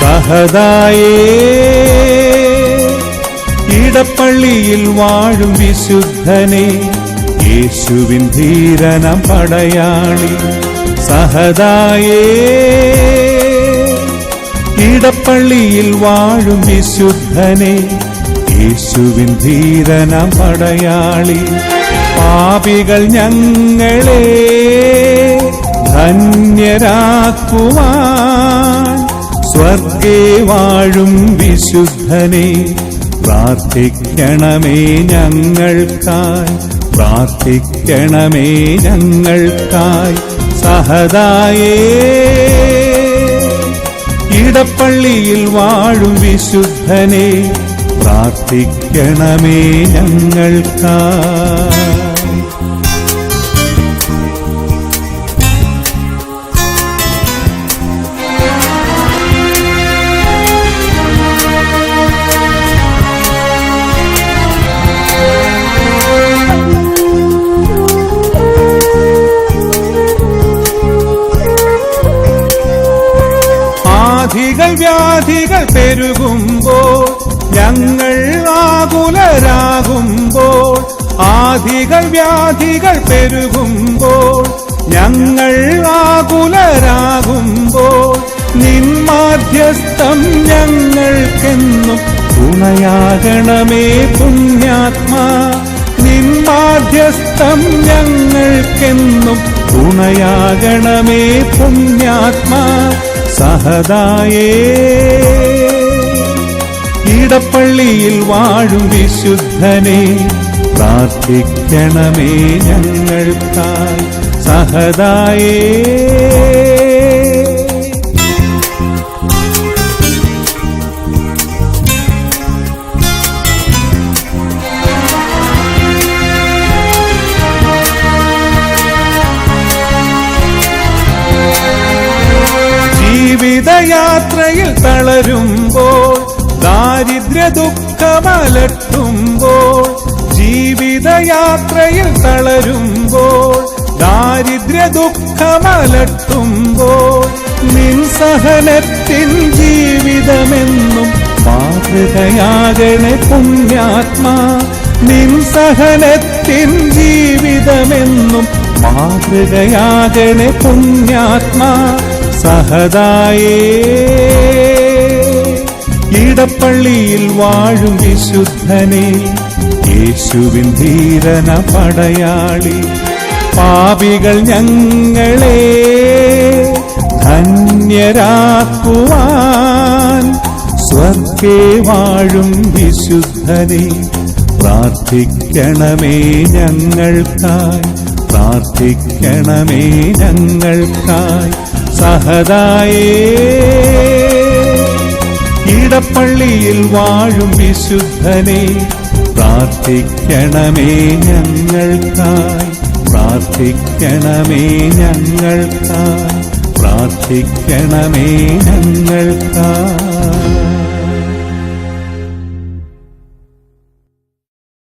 സഹദായേ ഇടപ്പള്ളിയിൽ വാഴും വിശുദ്ധനെ യേശുവിൻ ധീരനം പടയാളി സഹദായേ ഇടപ്പള്ളിയിൽ വാഴും വിശുദ്ധനെ യേശുവിൻ ധീരനം പടയാളി. പാപികൾ ഞങ്ങളെ ധന്യരാക്കുവാൻ സ്വർഗേ വാഴും വിശുദ്ധനെ പ്രാർത്ഥിക്കണമേ ഞങ്ങൾക്കായി. പ്രാർത്ഥിക്കണമേ ഞങ്ങൾക്കായി സഹദായേ ഇടപ്പള്ളിയിൽ വാഴും വിശുദ്ധനെ പ്രാർത്ഥിക്കണമേ ഞങ്ങൾക്കായി. ആധികൾ വ്യാധികൾ പെരുകുമ്പോൾ ഞങ്ങൾ ആകുലരാകുമ്പോൾ ആധികൾ വ്യാധികൾ പെരുകുമ്പോൾ ഞങ്ങൾ ആകുലരാകുമ്പോൾ നിന്മാധ്യസ്ഥം ഞങ്ങൾക്കെന്നും തുണയാകണമേ പുണ്യാത്മാ. നിന്മാധ്യസ്ഥം ഞങ്ങൾക്കെന്നും തുണയാകണമേ പുണ്യാത്മാ. സഹദായേ ഇടപ്പള്ളിയിൽ വാഴും വിശുദ്ധനെ പ്രാർത്ഥിക്കണമേ ഞങ്ങൾക്കായി. സഹദായേ ജീവിതയാത്രയിൽ തളരുമ്പോൾ ദാരിദ്ര്യ ദുഃഖമലട്ടുമ്പോൾ ജീവിതയാത്രയിൽ തളരുമ്പോൾ ദാരിദ്ര്യ ദുഃഖമലട്ടുമ്പോൾ നിൻസഹനത്തിൻ ജീവിതമെന്നും മാതൃകയാകണേ പുണ്യാത്മാ. നിൻസഹനത്തിൻ ജീവിതമെന്നും മാതൃകയാകണേ പുണ്യാത്മാ. സഹദായേ ഇടപ്പള്ളിയിൽ വാഴും വിശുദ്ധനെ യേശുവിൻ ധീരന പടയാളി പാപികൾ ഞങ്ങളെ ധന്യരാക്കുവാൻ സ്വർഗേ വാഴും വിശുദ്ധനെ പ്രാർത്ഥിക്കണമേ ഞങ്ങൾക്കായി പ്രാർത്ഥിക്കണമേ ഞങ്ങൾക്കായി. സഹദായേ ഇടപ്പള്ളിയിൽ വാഴും വിശുദ്ധനെ പ്രാർത്ഥിക്കണമേ ഞങ്ങൾക്കായി പ്രാർത്ഥിക്കണമേ ഞങ്ങൾക്കായി പ്രാർത്ഥിക്കണമേ ഞങ്ങൾക്കായി.